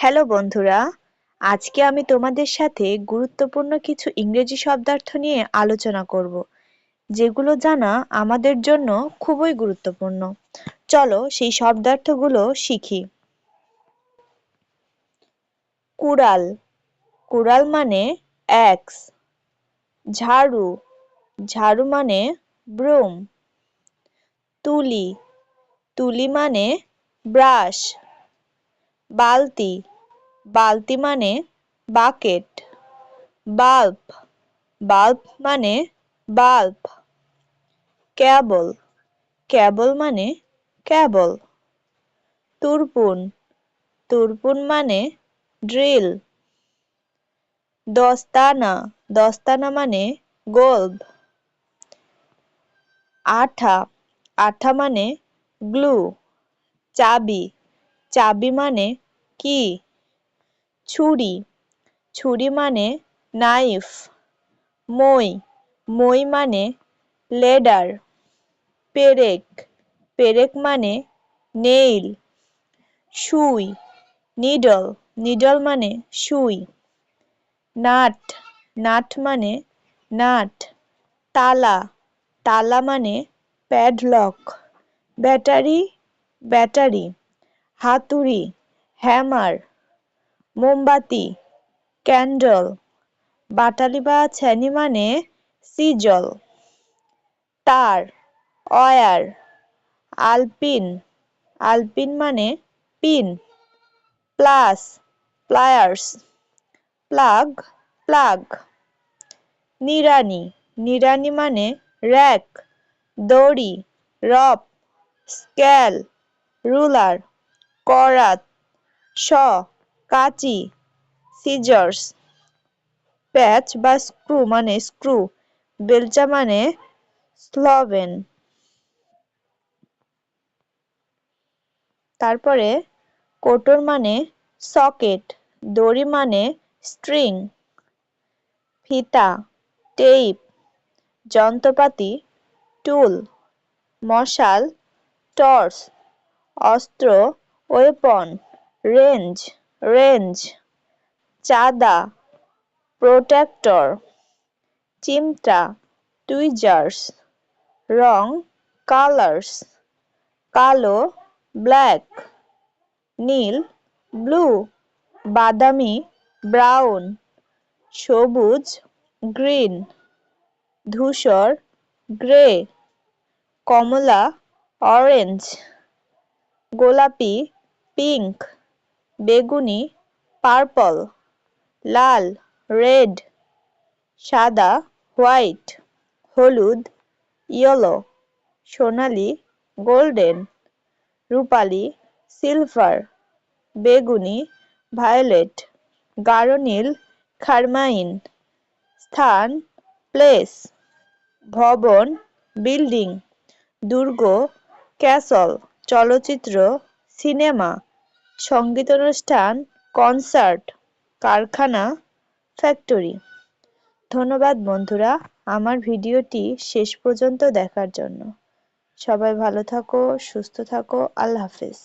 Hello বন্ধুরা, আজকে আমি তোমাদের সাথে গুরুত্বপূর্ণ কিছু ইংরেজি শব্দার্থ নিয়ে আলোচনা করব, যেগুলো জানা আমাদের জন্য খুবই গুরুত্বপূর্ণ। চলো সেই শব্দার্থগুলো শিখি। কুড়াল কুড়াল মানে অ্যাক্স, ঝাড়ু ঝাড়ু মানে ব্রুম, তুলি তুলি মানে ব্রাশ, বালতি বালতি মানে বাকেট। বাল্ব বাল্ব মানে বাল্ব। ক্যাবল ক্যাবল মানে ক্যাবল। তুরপুন তুরপুন মানে ড্রিল। দস্তানা দস্তানা মানে গোল্ব। আঠা আঠা মানে গ্লু। চাবি চাবি মানে কি? ছুরি। ছুরি মানে নাইফ। মই। মই মানে লেডার। পেরেক। পেরেক মানে নেইল। সুই নিডল। নিডল মানে সুই নাট। নাট মানে নাট। তালা। তালা মানে প্যাডলক। ব্যাটারি। ব্যাটারি। হাতুড়ি। হ্যামার। মোমবাতি, ক্যান্ডল, বাটালি বা ছ্যানি মানে সিজল, তার, অয়ার, আলপিন আলপিন মানে pin, pliers, pliers, plug plug নিরানি নিরানি মানে র্যাক, দড়ি, রপ, স্কেল, রুলার, করাত, শ কাঁচি সিজার্স প্যাচ বা স্ক্রু মানে স্ক্রু বেলচা মানে স্লোভেন তারপরে কোটর মানে সকেট দড়ি মানে স্ট্রিং ফিতা টেপ যন্ত্রপাতি টুল মশাল টর্চ অস্ত্র ওয়েপন রেঞ্জ রেঞ্জ, চাঁদা প্রোটেক্টর চিমটা, টুইজার্স, রং, কালার্স, কালো, ব্ল্যাক, নীল, ব্লু, বাদামি, ব্রাউন, সবুজ, গ্রিন, ধূসর, গ্রে, কমলা, অরেঞ্জ, গোলাপি, পিঙ্ক। বেগুনি, পার্পল, লাল, রেড, সাদা, হোয়াইট, হলুদ, ইয়েলো, সোনালি, গোল্ডেন, রূপালি, সিলভার, বেগুনি, ভায়োলেট গাঢ় নীল খারমাইন, স্থান, প্লেস, ভবন, বিল্ডিং, দুর্গ, ক্যাসল, চলচ্চিত্র, সিনেমা। সঙ্গীতানুষ্ঠান, কনসার্ট, কারখানা, ফ্যাক্টরি। ধন্যবাদ বন্ধুরা, আমার ভিডিওটি শেষ পর্যন্ত দেখার জন্য। সবাই ভালো থাকো, সুস্থ থাকো, আল্লাহ হাফেজ।